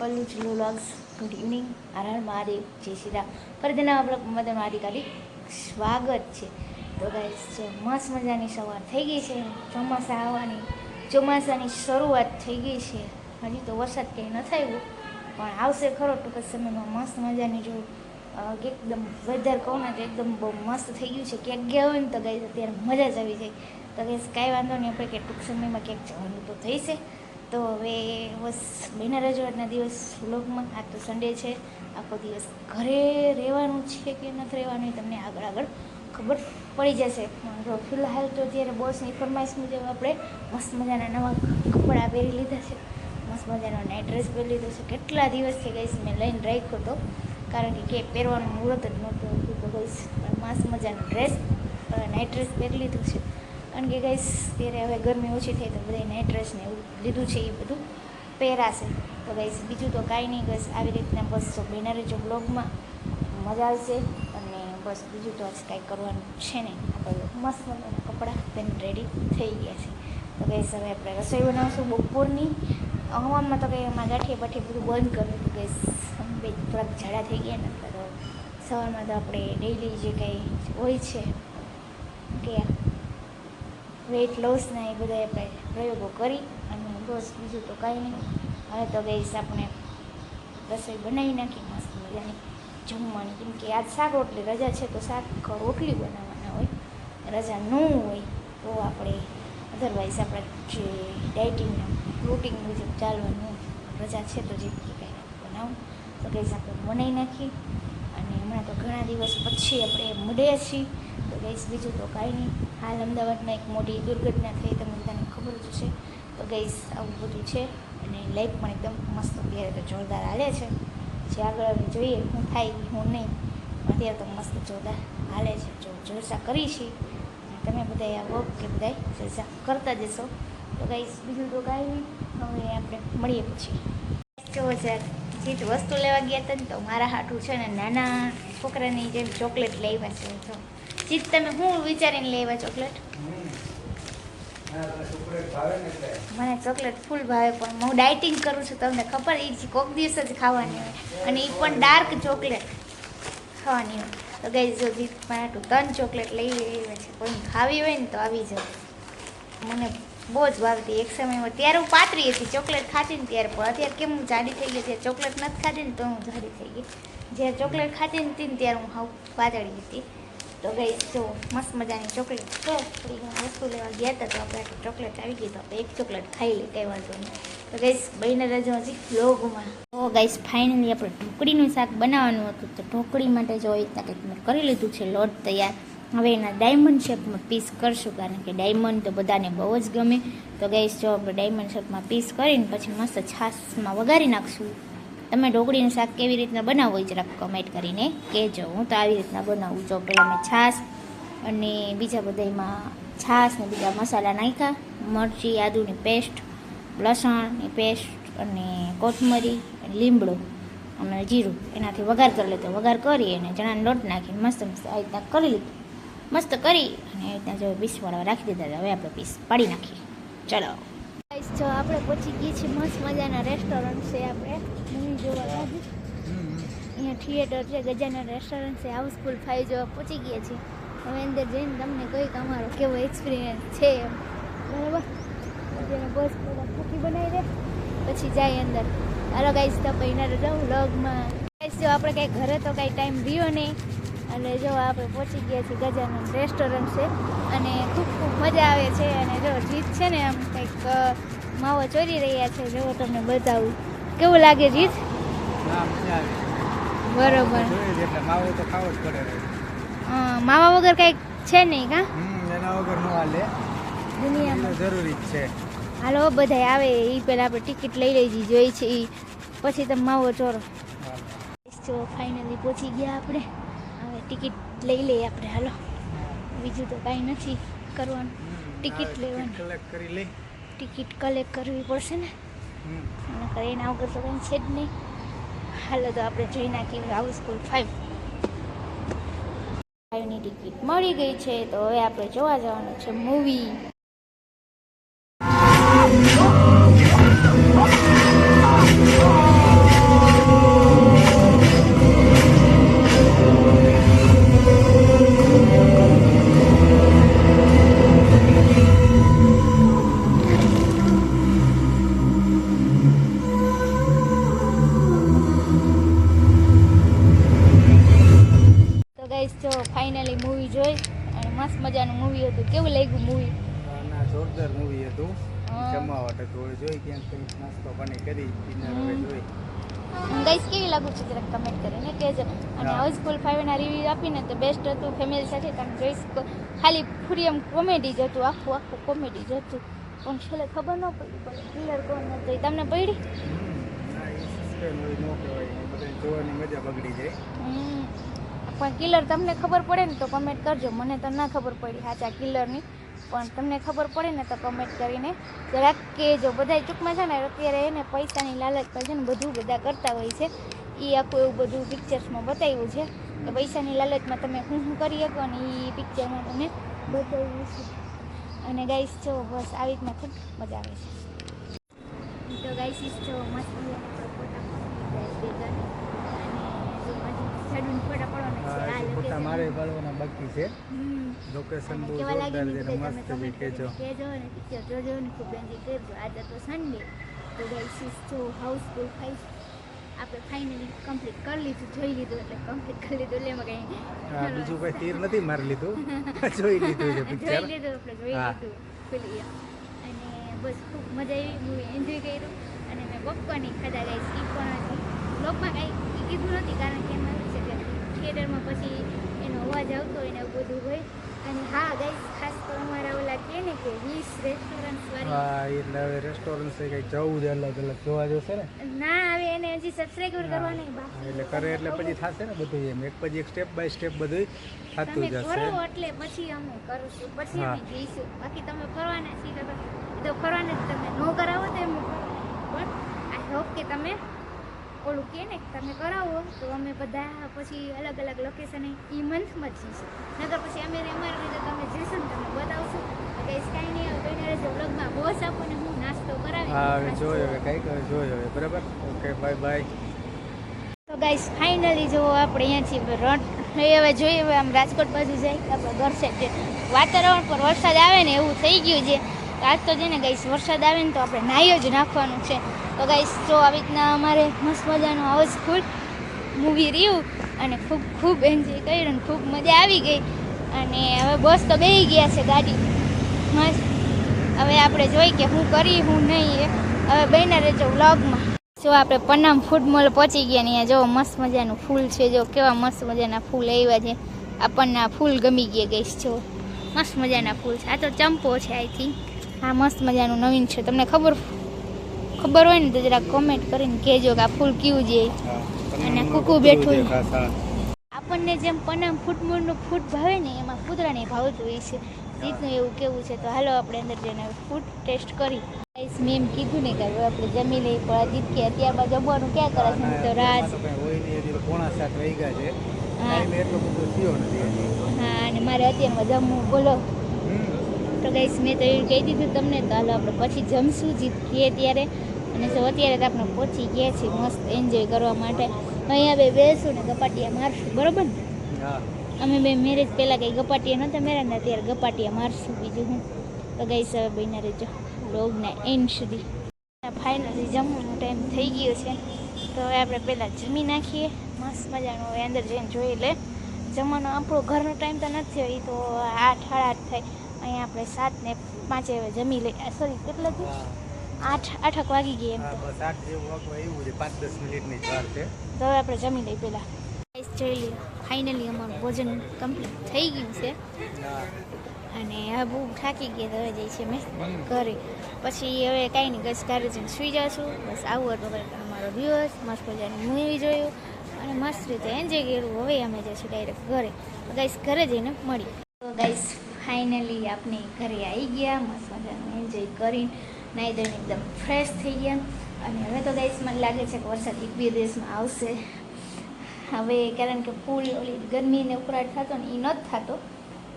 પલ્લુ ચુલુ લોગ્સ good evening આરાર Mahadev જય શ્રી રામ ફરીથી નવા બ્લોગ મદન આદિકાલી સ્વાગત છે. તો ગાઈસ જો મસ્ત મજાની સવાર થઈ ગઈ છે. ચોમાસા આવવાની. ચોમાસાની શરૂઆત થઈ ગઈ છે. હજી તો વરસાદ ક્યાંય નથી આવ્યો પણ આવશે ખરો ટૂંક સમયમાં મસ્ત મજાની જો એકદમ વેધર કહું ને તો એકદમ બહુ મસ્ત થઈ ગયું છે. ક્યાંક ગયા હોય ને તો ગાઈસ અત્યારે મજા જ આવી જાય. તો ગાઈસ કાંઈ વાંધો નહીં. આપણે કે ટૂંક સમયમાં ક્યાંક જવાનું તો થઈ છે તો હવે બસ મહિના રજવાડના દિવસ વ્લોગમાં આ તો સન્ડે છે. આખો દિવસ ઘરે રહેવાનું છે કે નથી રહેવાનું એ તમને આગળ આગળ ખબર પડી જશે. પણ ફિલહાલ તો અત્યારે બોસની ફરમાઈશ મુજબ આપણે મસ્ત મજાના નવા કપડાં પહેરી લીધા છે. મસ્ત મજાનો નાઇટ ડ્રેસ પહેરી લીધો છે. કેટલા દિવસથી ગઈશ મેં લઈને રાખ્યો હતો કારણ કે કે પહેરવાનું મુહૂર્ત જ નહોતું તો ગઈશ મસ્ત મજાનો ડ્રેસ નાઇટ ડ્રેસ પહેરી લીધું છે. કારણ કે ગઈશ ત્યારે હવે ગરમી ઓછી થઈ તો બધા નાઇટ ડ્રેસ ને એવું લીધું છે એ બધું પહેરાશે તો ગઈશ બીજું તો કાંઈ નહીં ગઈશ આવી રીતના બસ તો બિના જો બ્લોગમાં મજા આવશે અને બસ બીજું તો આજે કાંઈ કરવાનું છે નહીં. આપણે મસ્ત મજાના કપડાં પહેરીને રેડી થઈ ગયા છે. તો ગઈશ હવે આપણે રસોઈ બનાવશું બપોરની. હવામાં તો કંઈ એમાં ગાંઠી બાઠી બધું બંધ કર્યું હતું ગઈશ બે થોડાક ઝાડા થઈ ગયા ને, તો સવારમાં તો આપણે ડેઈલી જે કંઈ હોય છે, કે વેઇટ લોસના એ બધા આપણે પ્રયોગો કરી અને બસ બીજું તો કાંઈ નહીં. હવે તો ગઈશ આપણે રસોઈ બનાવી નાખી, મસ્ત મજાની જમવાની. કેમ કે આજ શાક રોટલી, રજા છે તો શાક રોટલી બનાવવાના હોય. રજા ન હોય તો આપણે અધરવાઇઝ આપણે જે ડાયટિંગના રૂટિન મુજબ ચાલવાનું રજા છે તો જે કંઈ બનાવું. તો ગઈશ આપણે બનાવી નાખી. અને હમણાં તો ઘણા દિવસ પછી આપણે મળીએ છીએ. તો ગઈશ બીજું તો કાંઈ નહીં. હાલ અમદાવાદમાં એક મોટી દુર્ઘટના થઈ, તમને બધાને ખબર જ છે તો ગઈશ આવું બધું છે અને લાઈફ પણ એકદમ મસ્ત અત્યારે તો જોરદાર હાલે છે. જે આગળ જોઈએ હું થાય હું નહીં, અત્યારે તો મસ્ત જોરદાર હાલે છે. જો જલસા કરી છે અને તમે બધા આવો કે બધા જલસા કરતા જશો. તો ગઈસ બીજું તો કાંઈ હવે આપણે મળીએ પછી. જો છે વસ્તુ લેવા ગયા હતા ને તો મારા હાટું છે ને નાના છોકરાની જેમ ચોકલેટ લેવા છે. જો ચીજ તમે શું વિચારીને લેવા ચોકલેટ મને ચોકલેટ ફૂલ ભાવે પણ હું ડાયટિંગ કરું છું, તમને ખબર? એ કોક દિવસ જ ખાવાની હોય. અને એ પણ ડાર્ક ચોકલેટ ખાવાની હોય. તો ગઈ જો જીત મારા હાટું ત્રણ ચોકલેટ લઈ લેવી છે કોઈ ખાવી હોય ને તો આવી જાવ મને બહુ જ ભાવતી એક સમયમાં ત્યારે હું પાતળી હતી ચોકલેટ ખાતી ને ત્યારે. પણ અત્યારે કેમ હું જાડી થઈ ગઈ? ત્યારે ચોકલેટ નથી ખાતી ને તો હું જાડી થઈ ગઈ. જ્યારે ચોકલેટ ખાતી ને ત્યારે હું હાવ પાતળી હતી. તો ગઈ જો મસ્ત મજાની ચોકલેટ છે થોડી વસ્તુ લેવા ગયા હતા, તો આપણે ચોકલેટ આવી ગઈ, તો એક ચોકલેટ ખાઈ લે કંઈ વાંધો નહીં. તો ગઈશ બહીને રજો હજી લોગમાં તો ગાઈસ ફાઇનલી આપણે ઢોકળીનું શાક બનાવવાનું હતું. તો ઢોકળી માટે જો એ કંઈક મેં કરી લીધું છે, લોટ તૈયાર. હવે એના ડાયમંડ શેપમાં પીસ કરશું, કારણ કે ડાયમંડ તો બધાને બહુ જ ગમે. તો ગઈશ જો આપણે ડાયમંડ શેપમાં પીસ કરીને પછી મસ્ત છાશમાં વઘારી નાખશું. તમે ઢોકળીનું શાક કેવી રીતના બનાવો એ જરાક કમેન્ટ કરીને કહેજો. હું તો આવી રીતના બનાવું છું. પહેલાં મેં છાશ અને બીજા બધામાં છાશ ને બીજા મસાલા નાખ્યા. મરચી, આદુની પેસ્ટ, લસણની પેસ્ટ અને કોથમરી લીમડો અને જીરું એનાથી વઘાર કરી લીધો. વઘાર કરી અને ચણાનો લોટ નાખીને મસ્ત મસ્ત આ રીતના કરી લીધું. મસ્ત કરી અને એ રીતના જો પીસ વાળવા રાખી દીધા. હવે આપણે પીસ પાડી નાખીએ. ચલો. જો આપણે પહોંચી ગઈ છીએ મસ્ત મજાના રેસ્ટોરન્ટ છે આપણે. જોવા લાગી. અહીંયા થિયેટર છે ગજાના રેસ્ટોરન્ટ છે હાઉસફુલ ફાઈવ જોવા પહોંચી ગયા છીએ. હવે અંદર જઈને તમને કહી કે અમારો કેવો એક્સપિરિયન્સ છે એમ. બરાબર? અત્યારે બસ પહેલાં ફૂકી બનાવી દે. પછી જાય અંદર. હાલો ગાઈસ તો પહેલા જાઉં વ્લોગમાં ગાઈસ જો આપણે કાંઈ ઘરે તો કાંઈ ટાઈમ રહ્યો નહીં. અને જો આપણે પહોંચી ગયા છીએ ગજાનંદ રેસ્ટોરન્ટ છે. અને ખૂબ ખૂબ મજા આવે છે. અને જો જીત છે ને આમ કંઈક માવો ચોરી રહ્યા છે. જો તમને બતાવું. કેવું લાગે જીત? બરોબર. માવો તો વગર કઈ છે નહીં કા? એના વગર નો હાલે. દુનિયામાં. જરૂરી જ છે. હાલો બધા આવે એ પહેલાં આપણે ટિકિટ લઈ લેજી જોઈ છે એ પછી તમે માવો ચોરો. જો ફાઇનલી પહોંચી ગયા આપણે. હવે ટિકિટ લઈ લઈએ આપણે હાલો. બીજું તો કાંઈ નથી કરવાનું. ટિકિટ લેવાની. લઈ. ટિકિટ કલેક્ટ કરવી પડશે ને? હમ. કરીને આવું વગર તો કંઈ છે જ નહીં હાલો તો આપણે જોઈ નાખીએ હાઉસફુલ ફાઇવ ફાઇવની ટિકિટ મળી ગઈ છે તો હવે આપણે જોવા જવાનું છે મૂવી જોઈ અને મસ્ત મજાનું મૂવી હતું. કેવું લાગ્યું મૂવી ના જોરદાર મૂવી હતું. જમાવટ હતું જોઈ ક્યાંક કંઈક નાસ્તો પાણી કરી ડિનર હવે જોઈ. ગાઈસ કેવી લાગુ છે જરાક કમેન્ટ કરીને? કહેજો અને. હાઉસફુલ ફાઈવના રિવ્યુ આપીને તો બેસ્ટ હતું ફેમિલી સાથે. તમે જોઈ ખાલી ફૂરી એમ કોમેડી જ હતું આખું આખું કોમેડી જ હતું. પણ છેલ્લે ખબર ન પડી પણ કિલર કોણ હતો એ તમને પડી? જોવાની મજા બગડી જાય. પણ કિલર તમને ખબર પડે ને તો કમેન્ટ કરજો. મને તો ના ખબર પડી સાચા કિલરની પણ તમને ખબર પડે ને તો કમેન્ટ કરીને જરાક કહેજો. બધા ચૂકમાં છે ને, અત્યારે એને પૈસાની લાલચ પર છે ને બધું બધા કરતા હોય છે. એ આખું એવું બધું પિક્ચર્સમાં બતાવ્યું છે. કે પૈસાની લાલચમાં તમે હું શું કરી શકો અને એ પિક્ચરમાં તમને બતાવ્યું છે. અને ગાઈસ જો બસ આવી રીતના ખૂબ મજા આવે છે. તો ગાઈસ જો મસ્ત મારે પાડવાના બાકી છે. લોકેશન બહુ જોરદાર છે ને ને તમે મસ્ત છે. કેજો કેજો અને પિક્ચર જોજો ને ખૂબ એન્જોય કરજો આજે તો સન્ડે તો guys is to Housefull five આપણે ફાઇનલી કમ્પ્લીટ કરી લીધું જોઈ લીધું એટલે કમ્પ્લીટ કરી લીધું એટલે એમાં કંઈ હા બીજું કઈ તીર નથી મારી લીધું. જોઈ લીધું છે જોઈ લીધું આપણે જોઈ લીધું. ફિલ્મ અને બસ ખૂબ મજા આવી મૂવી એન્જોય કર્યું. અને મેં પોપકોર્ન ખાધા ગાઈસ એ પણ હતી બ્લોગમાં કાંઈ કીધું નથી કારણ કે એમાં થિયેટરમાં પછી એનો અવાજ આવતો હોય ને એવું બધું હોય. અને હા ગાઈસ ખાસ તો અમારા ઓલા કહે ને કે વીસ રેસ્ટોરન્ટ વાળી. હા એટલે હવે રેસ્ટોરન્ટ છે કંઈક જવું જ અલગ અલગ. જોવા જશે ને? ના હવે એને હજી સબસ્ક્રાઈબ કરવાની બાકી એટલે કરે એટલે પછી થશે ને બધું એમ. એક પછી એક સ્ટેપ બાય સ્ટેપ બધું થતું તમે જશે. કરો એટલે પછી અમે કરીશું પછી. અમે જઈશું. બાકી તમે ફરવાના છીએ તો ફરવાના જ તમે. નો કરાવો તો એમ પણ આઈ હોપ કે તમે ઓલું કહે ને તમે કરાવો. તો અમે બધા પછી અલગ અલગ લોકેશને એ મંથમાં જ જઈશું. નકર પછી અમે અમારી રીતે તમે જઈશું ને તમે બતાવશો. કે કાંઈ નહીં હવે કોઈને રહેજો બ્લોગમાં બોસ આપો ને હું નાસ્તો કરાવી હા હવે જોયો હવે કંઈક હવે જોયો હવે બરાબર? ઓકે બાય બાય તો ગાઈસ ફાઇનલી જો આપણે અહીંયાથી રણ એ હવે જોઈએ હવે આમ રાજકોટ બાજુ જાય આપણે સાઈડ છે વાતાવરણ પર વરસાદ આવે ને એવું થઈ ગયું છે. આજ તો છે ને ગાઈસ વરસાદ આવે ને તો આપણે નાહી જ નાખવાનું છે. તો ગાઈસ જો આવી રીતના અમારે મસ્ત મજાનું હાઉસફુલ મૂવી રહ્યું અને ખૂબ ખૂબ એન્જોય કર્યું અને ખૂબ મજા આવી ગઈ. અને હવે બસ તો બેસી ગયા છે ગાડી. મસ્ત. હવે આપણે જોઈ કે હું કરી, હું નહીં હવે બહેના રહેજો વ્લોગમાં જો આપણે પન્નામ ફૂડ મોલ પહોંચી ગયા ને જો મસ્ત મજાનું ફૂલ છે, જો કેવા મસ્ત મજાના ફૂલ આવ્યા છે. આપણને આ ફૂલ ગમી ગયા ગઈશ જો. મસ્ત મજાના ફૂલ છે. આ તો ચંપો છે આઈ થિંક આ મસ્ત મજાનું નવીન છે. તમને ખબર ખબર હોય ને તો જરા કોમેન્ટ કરીને કહેજો કે આ ફૂલ કેવું છે. અને કુકુ બેઠું. આપણને જેમ પનામ ફૂટમૂળનું ફૂડ ભાવે ને એમાં કૂતરાને ભાવતું હોય છે. રીતનું એવું કેવું છે તો હાલો આપણે અંદર જઈને ફૂડ ટેસ્ટ કરી. ગાઈસ મેં એમ કીધું ને કે હવે આપણે જમી લઈએ પણ અજીત કે ત્યારબાદ જમવાનું ક્યાં કરે છે? તો રાત. તો પોણા સાત વાગ્યા છે. હા. અને મારે અત્યારમાં જમવું બોલો. તો ગાઈસ મેં તો એવું કહી દીધું તમને તો હાલો આપણે પછી જમશું જીત કહીએ ત્યારે. અને જો અત્યારે તો આપણે પહોંચી ગયા છીએ મસ્ત એન્જોય કરવા માટે. અહીંયા બે બેસું ને ગપાટિયા મારશું બરોબર ને? અમે બે મેરેજ પહેલાં કંઈ ગપાટિયા નહોતા મેરા ને અત્યારે ગપાટિયા મારશું બીજું હું. તો ગઈશ હવે બહીને રહેજો લોગના એન્ડ સુધી. ફાઇનલી જમવાનો ટાઈમ થઈ ગયો છે. તો હવે આપણે પહેલાં જમી નાખીએ. મસ્ત મજાનું હવે અંદર જઈને જોઈ લે. જમવાનો આપણો ઘરનો ટાઈમ તો નથી એ તો આઠ સાડા આઠ થાય. અહીંયા આપણે સાત ને પાંચે જમી લઈએ. સોરી કેટલા થયું? હા. આઠ આઠક વાગી ગઈ એમ તો. બસ આઠ જેવું વાગવા એવું છે પાંચ દસ મિનિટની જ વાર છે. તો હવે આપણે જમી લઈએ પહેલાં. જોઈ લઈએ ફાઇનલી અમારું ભોજન કમ્પ્લીટ થઈ ગયું છે. અને હવે બહુ થાકી ગયા તો હવે જઈ છે મેં ઘરે. પછી હવે કાંઈ નહીં ગસ ઘરે જઈને સુઈ જશું. બસ આવું હતું અમારો દિવસ મસ્ત મજાની મૂવી જોયું. અને મસ્ત રીતે એન્જોય કર્યું. હવે અમે જઈશું ડાયરેક્ટ ઘરે. તો ગાઈસ ઘરે જઈને મળી તો ગાઈસ ફાઇનલી આપણે ઘરે આવી ગયા, મસ્ત મજાનું એન્જોય કરીને નાહી ધોઈને એકદમ ફ્રેશ થઈ ગયા. અને હવે તો ગાઈસ મને લાગે છે કે વરસાદ એક બે દિવસમાં આવશે. હવે કારણ કે ફૂલ ઓલી ગરમી ને ઉકળાટ થતો ને એ નથી થતો,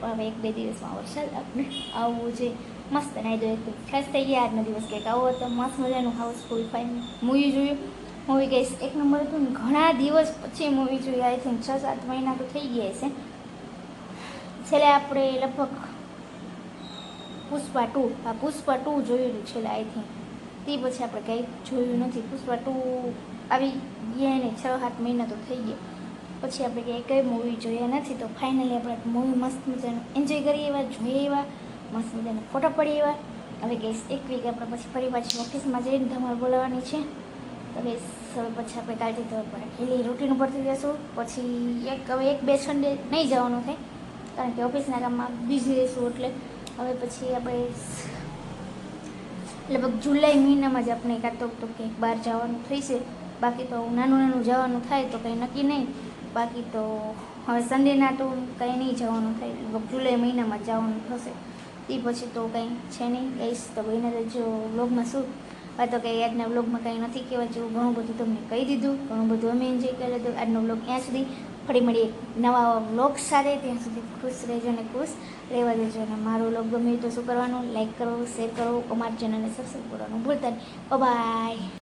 પણ હવે એક બે દિવસમાં વરસાદ આપણે આવવું છે. મસ્ત નાહી દો એકદમ ફ્રેશ થઈ ગયા. આજનો દિવસ કંઈક આવો હતો. મસ્ત મજાનું હાઉસફુલ ફાઇન મૂવી જોયું. મૂવી ગઈશ એક નંબર હતું ઘણા દિવસ પછી મૂવી જોયું. આઈ થિંક છ સાત મહિના તો થઈ ગયા છે છેલ્લે આપણે લગભગ પુષ્પા ટુ. આ પુષ્પા ટુ જોયેલું છેલ્લે આઈ થિંક તે પછી આપણે કંઈ જોયું નથી. પુષ્પા ટુ આવી ગયા ને છ સાત મહિના તો થઈ ગયા. પછી આપણે કંઈ કઈ મૂવી જોયા નથી, તો ફાઇનલી આપણે મૂવી મસ્ત મજાનું એન્જોય કરીએ એવા જોઈએ એવા મસ્ત મજાના ફોટો પડીએ એવા હવે ગેસ એક વીક આપણે પછી ફરી પાછી ઓફિસમાં જઈને ધમાલ બોલાવવાની છે. હવે હવે પછી આપણે કાલથી તો પડે ડેલી રૂટીન ઉપરથી જશું. પછી એક, હવે એક બે સન્ડે નહીં જવાનું થાય. કારણ કે ઓફિસના કામમાં બિઝી રહીશું એટલે હવે પછી આપણે લગભગ જુલાઈ મહિનામાં જ આપણે કાં તો કંઈક બહાર જવાનું થઈશે. બાકી તો નાનું નાનું જવાનું થાય તો કંઈ નક્કી નહીં. બાકી તો હવે સન્ડેના તો કંઈ નહીં જવાનું થાય. લગભગ જુલાઈ મહિનામાં જવાનું થશે. એ પછી તો કંઈ છે નહીં. કહીશ તો કોઈને જો વ્લોગમાં શું? હવે તો કંઈ આજના વ્લોગમાં કંઈ નથી કહેવા જેવું ઘણું બધું તમને કહી દીધું. ઘણું બધું અમે એન્જોય કરી લીધું આજનો વ્લોગ ત્યાં સુધી. ફરી મળીએ નવા વ્લોગ સાથે ત્યાં સુધી ખુશ રહેજો અને ખુશ રહેવા દેજો. અને મારો વ્લોગ ગમે તો શું કરવાનું લાઈક કરો શેર કરો અમારા ચેનલને સબસ્ક્રાઈબ કરવાનું ભૂલતા નહીં. બાય